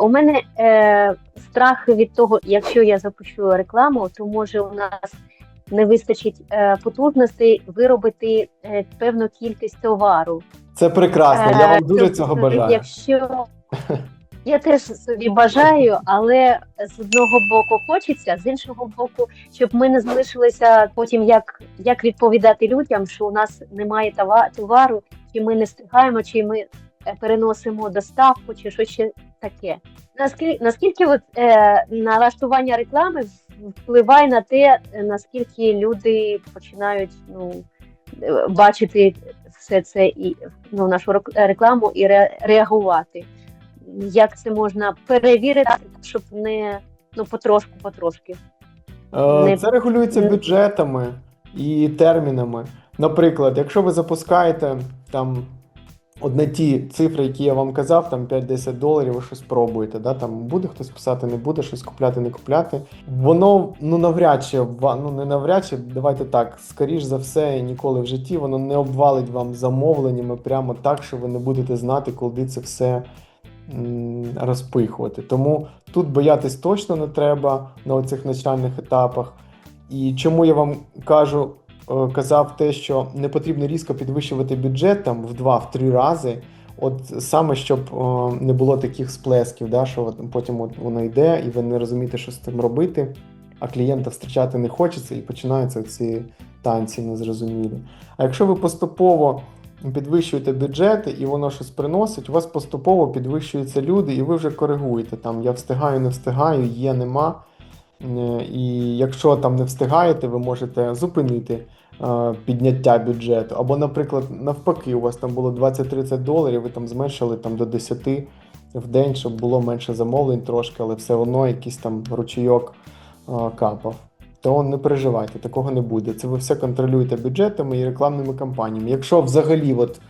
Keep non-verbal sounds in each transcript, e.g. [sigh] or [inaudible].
У мене е, страх від того, якщо я запущу рекламу, то може у нас не вистачить е, потужностей виробити е, певну кількість товару. Це прекрасно. Я Е, вам дуже тобто, цього бажаю. Якщо [laughs] я теж собі бажаю, але з одного боку хочеться, з іншого боку, щоб ми не залишилися потім, як, як відповідати людям, що у нас немає това- товару, чи ми не встигаємо, чи ми е, переносимо доставку, чи що ще таке. Наскільки наскільки от, е, налаштування реклами впливає на те, наскільки люди починають ну, е, бачити все це і ну, нашу рекламу і ре, реагувати. Як це можна перевірити, щоб не ну потрошку, потрошки. Е, не- Це регулюється бюджетами і термінами. Наприклад, якщо ви запускаєте там одне ті цифри, які я вам казав, там 5-10 доларів, ви щось пробуєте, да? там буде хтось писати, не буде, щось купляти, не купляти. Воно ну навряд чи ну не навряд чи, давайте так, скоріш за все, ніколи в житті воно не обвалить вам замовленнями прямо так, що ви не будете знати, коли це все розпихувати. Тому тут боятись точно не треба на оцих начальних етапах. І чому я вам кажу, казав те, що не потрібно різко підвищувати бюджет там в два-три рази. От саме щоб е, не було таких сплесків, да, що от потім от воно йде, і ви не розумієте, що з цим робити, а клієнта втрачати не хочеться, і починаються ці танці незрозумілі. А якщо ви поступово підвищуєте бюджети і воно щось приносить, у вас поступово підвищуються люди, і ви вже коригуєте. Там я встигаю, не встигаю, є, нема. Е, І якщо там не встигаєте, ви можете зупинити е, підняття бюджету. Або, наприклад, навпаки, у вас там було 20-30 доларів, ви там зменшили там, до 10 в день, щоб було менше замовлень трошки, але все одно якийсь там ручейок е, капав. То не переживайте, такого не буде. Це ви все контролюєте бюджетами і рекламними кампаніями. Якщо взагалі, от,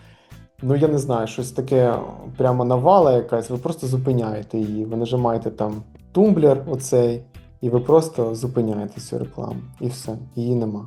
ну я не знаю, щось таке прямо навала якась, ви просто зупиняєте її. Ви нажимаєте там тумблер, оцей, і ви просто зупиняєте цю рекламу. І все, її нема.